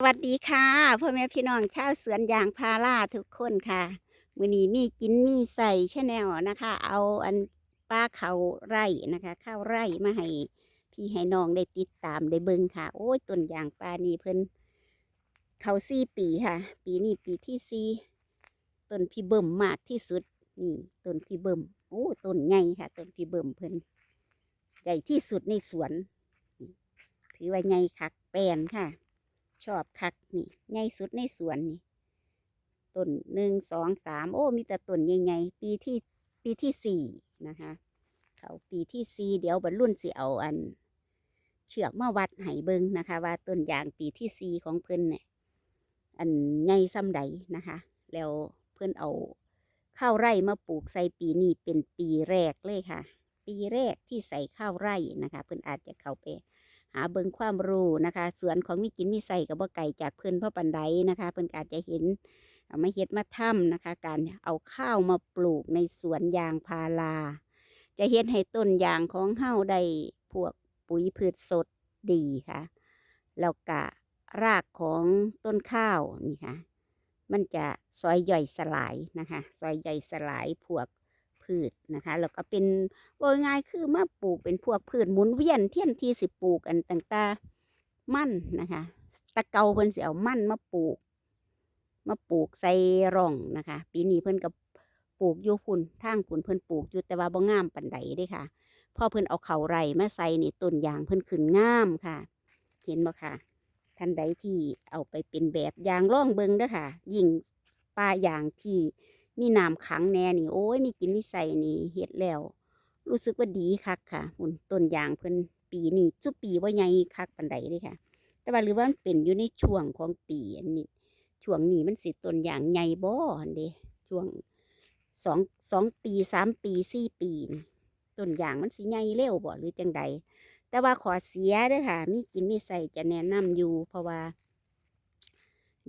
สวัสดีค่ะพ่อแม่พี่น้องชาวสวนยางพาราทุกคนค่ะมื้อนี้มีกินมีใส่ชาแนลนะคะ เอาอันป้าเขาไร่นะคะข้าวไร่มาให้พี่ให้น้องได้ติดตามได้เบิ่งค่ะ โอ้ยต้นยางปลานี่เพิ่นเขาสี่ปีค่ะ ปีนี้ปีที่สี่ต้นพี่เบิ่มมากที่สุดนี่ต้นพี่เบิ่มโอ้ต้นใหญ่ค่ะต้นพี่เบิ่มเพิ่นใหญ่ที่สุดในสวน ถือว่าใหญ่คักแปลนค่ะ ชอบคักนี่ใหญ่สุดในสวนนี่ต้นหนึ่งสองสามโอ้ มีแต่ต้นใหญ่ๆปีที่ปีที่สี่นะคะ เขาปีที่สี่เดี๋ยวบรรลุนสิเอาอัน เชือกมาวัดให้เบิงนะคะ ว่าต้นยางปีที่สี่ของเพิ่นเนี่ยอันใหญ่ซ้ำใดนะคะ แล้วเพิ่นเอาข้าวไร่มาปลูกใส่ปีนี้เป็นปีแรกเลยค่ะ ปีแรกที่ใส่ข้าวไร่นะคะ เพิ่นอาจจะเข้าไป หาเบิงความรู้นะคะ สวนของมีกินมีใส่กับบ่ไก่จากเพื่อนพ่อปันไดนะคะ เพิ่อนอาจจะเห็นเอามาเฮ็ดมาถ้ำนะคะ การเอาข้าวมาปลูกในสวนยางพารา จะเฮ็ดให้ต้นยางของเฮาได้พวกปุ๋ยพืชสดดีค่ะแล้วก็รากของต้นข้าวนี่ค่ะ มันจะซอยย่อยสลายนะคะ ซอยย่อยสลายพวก พืชนะคะแล้วก็เป็นว่าง่ายคือมาปลูกเป็นพวกพืชหมุนเวียนเที่ยนทีสิปลูกอันต่างๆมั่นนะคะตะเกาเพิ่นสิเอามั่นมาปลูก มาปลูกใส่ร่องนะคะ ปีนี้เพิ่นก็ปลูกอยู่พุ่นทางพุ่นเพิ่นปลูกอยู่แต่ว่าบ่งามปานใดเด้ค่ะพอเพิ่นเอาเข่าไร่มาใส่นี่ต้นยางเพิ่นขึ้นงามค่ะ เห็นบ่ค่ะท่านใดที่เอาไปเป็นแบบยางร่องเบิงเด้อค่ะ ยิ่งป่ายางที่ มีน้ำขังแน่นี่ โอ้ย มีกินมีใส่นี่เฮ็ดแล้ว รู้สึกว่าดีคักค่ะหุ่นต้นยางเพิ่นปีนี้สุปีว่าใหญ่คักปันใดเลยค่ะ แต่ว่าหรือว่ามันเป็นอยู่ในช่วงของปีอันนี้ช่วงนี้มันสิต้นยางใหญ่บ่อันเดช่วงสองสองปีสามปีสี่ปีนี่ต้นยางมันสิใหญ่เร็วบ่หรือจังใดแต่ว่าขอเสียด้อค่ะ มีกินมีใส่จะแนะนำอยู่ เพราะว่า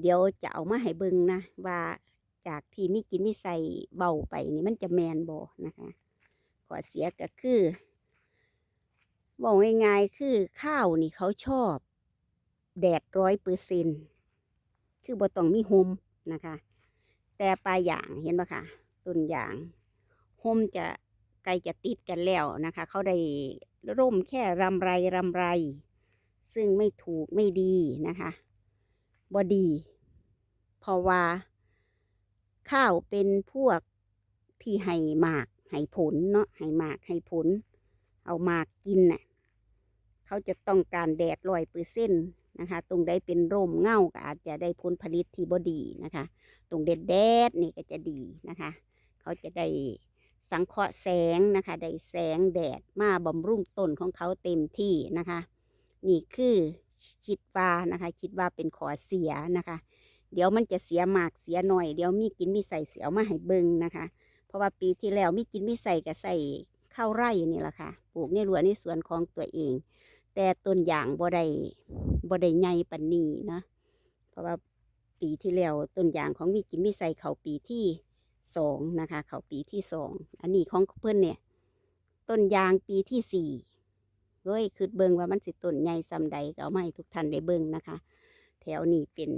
เดี๋ยวจะเอามาให้เบิ่งนะว่า จากที่มีกินมีใส่เบาไปนี่มันจะแมนบ่นะคะ ขอเสียก็คือบอกง่ายๆคือข้าวนี่เขาชอบ แดดร้อยเปอร์เซ็นคือบ่ต้องมีโฮมนะคะ แต่ปลายอย่างเห็นปะคะต้นอย่างโฮมจะใกล้จะติดกันแล้วนะคะ เขาได้ร่มแค่รำไรรำไร ซึ่งไม่ถูกไม่ดีนะคะบอดี เพราะว่า ข้าวเป็นพวกที่ให้หมากให้ผลเนาะให้หมากให้ผล เอาหมากกินน่ะเขาจะต้องการแดดร้อยเปอร์เซ็นต์นะคะ ตรงใดเป็นร่มเงาก็อาจจะได้ผลผลิตที่บดีนะคะ ตรงแดดแดดนี่ก็จะดีนะคะ เขาจะได้สังเคราะห์แสงนะคะ ได้แสงแดดมาบำรุงต้นของเขาเต็มที่นะคะ นี่คือคิดว่านะคะ คิดว่าเป็นขอเสียนะคะ เดี๋ยวมันจะเสียหมากเสียหน่อย เดี๋ยวมีกินมีใส่เสียมาให้เบิ่งนะคะ เพราะว่าปีที่แล้วมีกินมีใส่ก็ใส่ข้าวไร่นี่แหละค่ะ ปลูกในรั้วในสวนของตัวเอง แต่ต้นอย่างบ่ได้บ่ได้ใหญ่ปานนี้นะ เพราะว่าปีที่แล้วต้นอย่างของมีกินมีใส่เขาปีที่สองนะคะ เขาปีที่สองอันนี้ของเพื่อนเนี่ย ต้นยางปีที่สี่เฮ้ยคือเบิ่งว่ามันสิต้นใหญ่ซำใดก็เอามาให้ทุกท่านได้เบิ่งนะคะ แถวนี้เป็น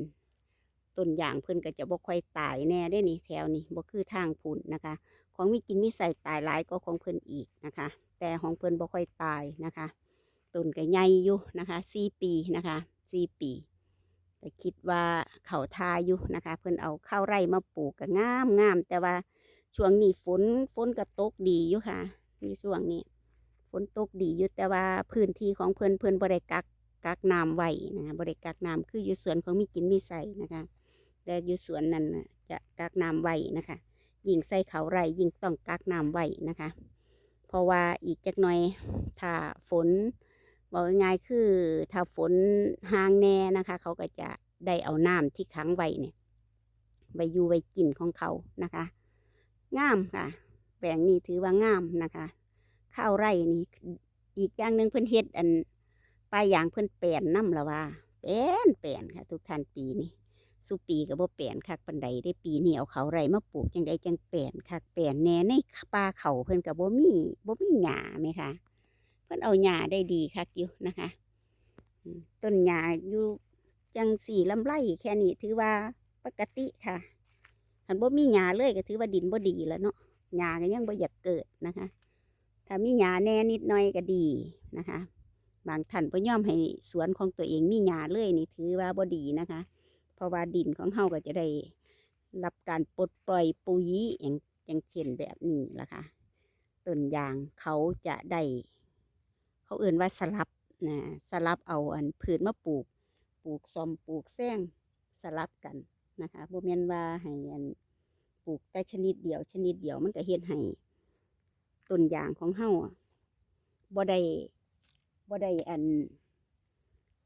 ต้นยางเพิ่นก็จะบ่ค่อยตายแน่ได้นี่แถวนี้บ่คือทางพุ่นนะคะ ของมีกินมีใส่ตายหลายก็ของเพิ่นอีกนะคะ แต่ของเพิ่นบ่ค่อยตายนะคะต้นก็ใหญ่อยู่นะคะสี่ปีนะคะสี่ปีแต่คิดว่าเขาทาอยู่นะคะ เพิ่นเอาข้าวไร่มาปลูกก็งามงามแต่ว่าช่วงนี้ฝนฝนก็ตกดีอยู่ค่ะในช่วงนี้ฝนตกดีอยู่แต่ว่าพื้นที่ของเพิ่นเพิ่นบ่ได้กักกักน้ำไว้นะคะบ่ได้กักน้ำคืออยู่สวนของมีกินมีใส่นะคะ แต่อยู่สวนนั้นจะกักน้ำไว้นะคะยิ่งใส่เขาไรยิ่งต้องกักน้ำไว้นะคะ เพราะว่าอีกจักหน่อยถ้าฝนบอกง่ายคือถ้าฝนห่างแน่นะคะ เขาก็จะได้เอาน้ำที่ค้างไว้เนี่ยไว้อยู่ไว้กินของเขานะคะงามค่ะแปลงนี้ถือว่างามนะคะ ข้าวไร่นี่อีกอย่างหนึ่งเพิ่นเฮ็ดอันปลายอย่างเพิ่นแปลนน้ำละว่าแปลนแปลนค่ะ ทุกท่านปีนี้ สุปีก็บ่แปลนคักปันใดได้ปีนี้เอาเขาไรมาปลูกจังใดจังแปลนคักแปลนแน่ในป่าเขาเพิ่นก็บ่มีบ่มีหญ้าไหมคะเพิ่นเอาหญ้าได้ดีคักอยู่นะคะต้นหญ้าอยู่จังสี่ลำไรแค่นี้ถือว่าปกติค่ะคันบ่มีหญ้าเลยก็ถือว่าดินบ่ดีแล้วเนาะหญ้าก็ยังบ่อยากเกิดนะคะ ถ้ามีหญ้าแน่นิดหน่อยก็ดีนะคะ บางท่านบ่ยอมให้สวนของตัวเองมีหญ้าเลยนี่ถือว่าบ่ดีนะคะ ราะว่าดินของเฮาก็จะได้รับการปลดปล่อยปุ๋ยอย่างอย่างเช่นแบบนี้ล่ะค่ะต้นยางเขาจะได้เขาเอื่นว่าสลับนะสลับเอาอันพืชมาปลูก ปลูกซอมปลูกแซงสลับกันนะคะบ่แม่นว่าให้อันปลูกแต่ชนิดเดียว ชนิดเดียวมันก็เฮ็ดให้ต้นยางของเฮาบ่ได้บ่ได้อัน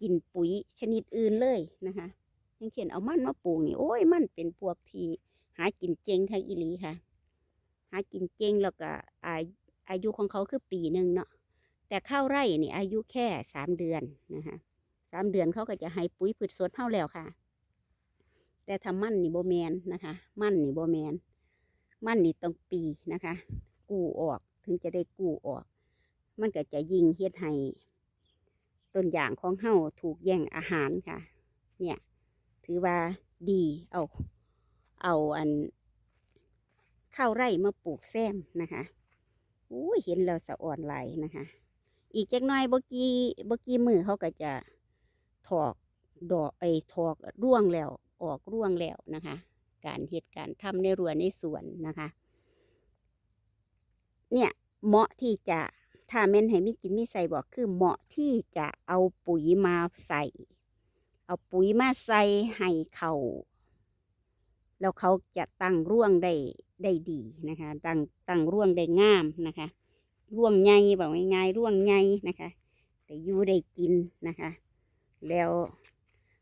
กินปุ๋ยชนิดอื่นเลยนะคะ อย่างเช่นเอามันมาปลูกนี่โอ้ยมันเป็นพวกที่หากินเจงทางอีหลีค่ะ หากินเจงแล้วก็อาอายุของเขาคือปีหนึ่งเนาะแต่ข้าวไร่นี่อายุแค่สามเดือนนะคะสามเดือนเขาก็จะให้ปุ๋ยพืชสดเท่าแล้วค่ะ แต่ทำมั่นนี่โบแมนนะคะ มันนี่โบแมนมันนี่ต้องปีนะคะ กู้ออกถึงจะได้กู้ออก มันก็จะยิงเฮ็ดให้ต้นอย่างของเฮาถูกแย่งอาหารค่ะ เนี่ย ถือว่าดี เอา เอาอันข้าวไร่มาปลูกแซมนะคะอุ้เห็นแล้วสะอ่อนไหลนะคะ อีกจักหน่อยบกี้บกี้มือเขาก็จะถอกดอกไอถอกร่วงแล้ว ออกร่วงแล้วนะคะ การเหตุการณ์ทำในรั้วในสวนนะคะ เนี่ยเหมาะที่จะถ้าแม่นให้มีกินมีใส่บอกคือเหมาะที่จะเอาปุ๋ยมาใส่ เอาปุ๋ยมาใส่ให้เขาแล้วเขาจะตั้งร่วงได้ได้ดีนะคะ ตั้งตั้งร่วงได้งามนะคะ ร่วงใหญ่บอกง่ายๆร่วงใหญ่นะคะแต่อยู่ได้กินนะคะ แล้ว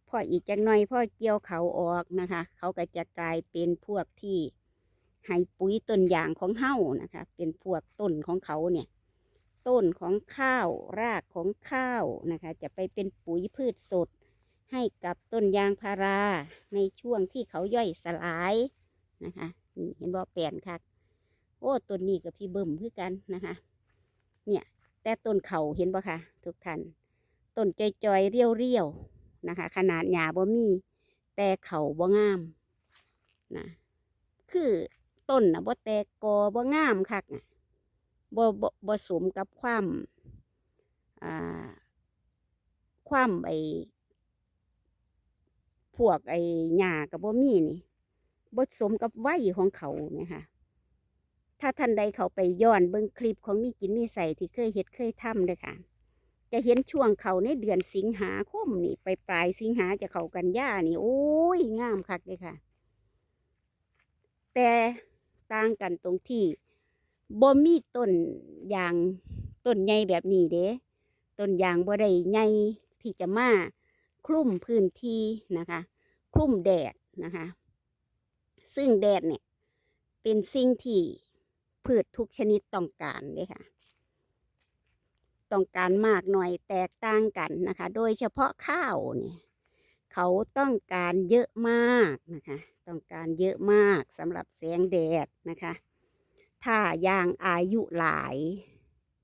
พ่ออีกจักหน่อยพ่อเกี่ยวเขาออกนะคะ เขาก็จะกลายเป็นพวกที่ให้ปุ๋ยต้นยางของเฮ้านะคะ เป็นพวกต้นของเขาเนี่ย ต้นของข้าวรากของข้าวนะคะ จะไปเป็นปุ๋ยพืชสด ให้กับต้นยางพาราในช่วงที่เขาย่อยสลายนะคะนี่เห็นบ่แปลนคักโอ้ต้นนี้กับพี่เบิ่มคือกันนะคะ เนี่ยแต่ต้นเขาเห็นบ่คะทุกท่านต้นจอยๆเรียวๆนะคะ ขนาดหญ้าบ่มี แต่เขาบ่งามนะคือต้นนะบ่แตกกอบ่งามคักนะบ่บ่บ่สมกับความอ่าความไอ พวกไอหญ้ากับบ่มีนี่บ่สมกับวัยของเขาเนี่ยค่ะ ถ้าท่านใดเขาไปย้อนเบิ่งคลิปของมีกินมีใส่ที่เคยเฮ็ดเคยทำเลยค่ะ จะเห็นช่วงเขาในเดือนสิงหาคมนี่ ไปปลายสิงหาจะเขากันย่านี่ โอ้ยงามคักเลยค่ะ แต่ต่างกันตรงที่บ่มีต้นยางต้นใหญ่แบบนี้เด้ต้นยางบ่ได้ใหญ่ที่จะมา คลุมพื้นที่นะคะ คลุมแดดนะคะ ซึ่งแดดเนี่ยเป็นสิ่งที่พืชทุกชนิดต้องการเลยค่ะ ต้องการมากหน่อยแตกต่างกันนะคะ โดยเฉพาะข้าวเนี่ยเขาต้องการเยอะมากนะคะ ต้องการเยอะมากสำหรับแสงแดดนะคะ ถ้ายางอายุหลาย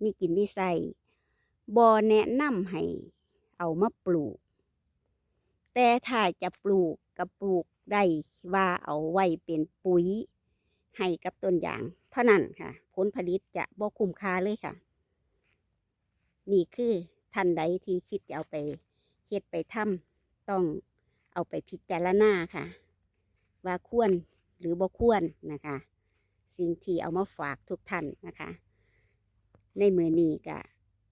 มีกินมีใส่บอแนะนำให้เอามาปลูก แต่ถ้าจะปลูกก็ปลูกได้ว่าเอาไว้เป็นปุ๋ย ให้กับต้นยาง เท่านั้นค่ะ ผลผลิตจะบ่คุ้มค่าเลยค่ะ นี่คือท่านใดที่คิดจะเอาไปเฮ็ดไปทำต้องเอาไปพิจารณาค่ะ ว่าควรหรือบ่ควรนะคะ สิ่งที่เอามาฝากทุกท่านนะคะ ในมือนี้ก็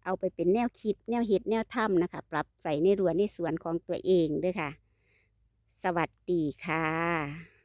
เอาไปเป็นแนวคิด แนวเฮ็ดแนวทำนะคะ ปรับใส่ในรั้วในสวนของตัวเองด้วยค่ะ สวัสดีค่ะ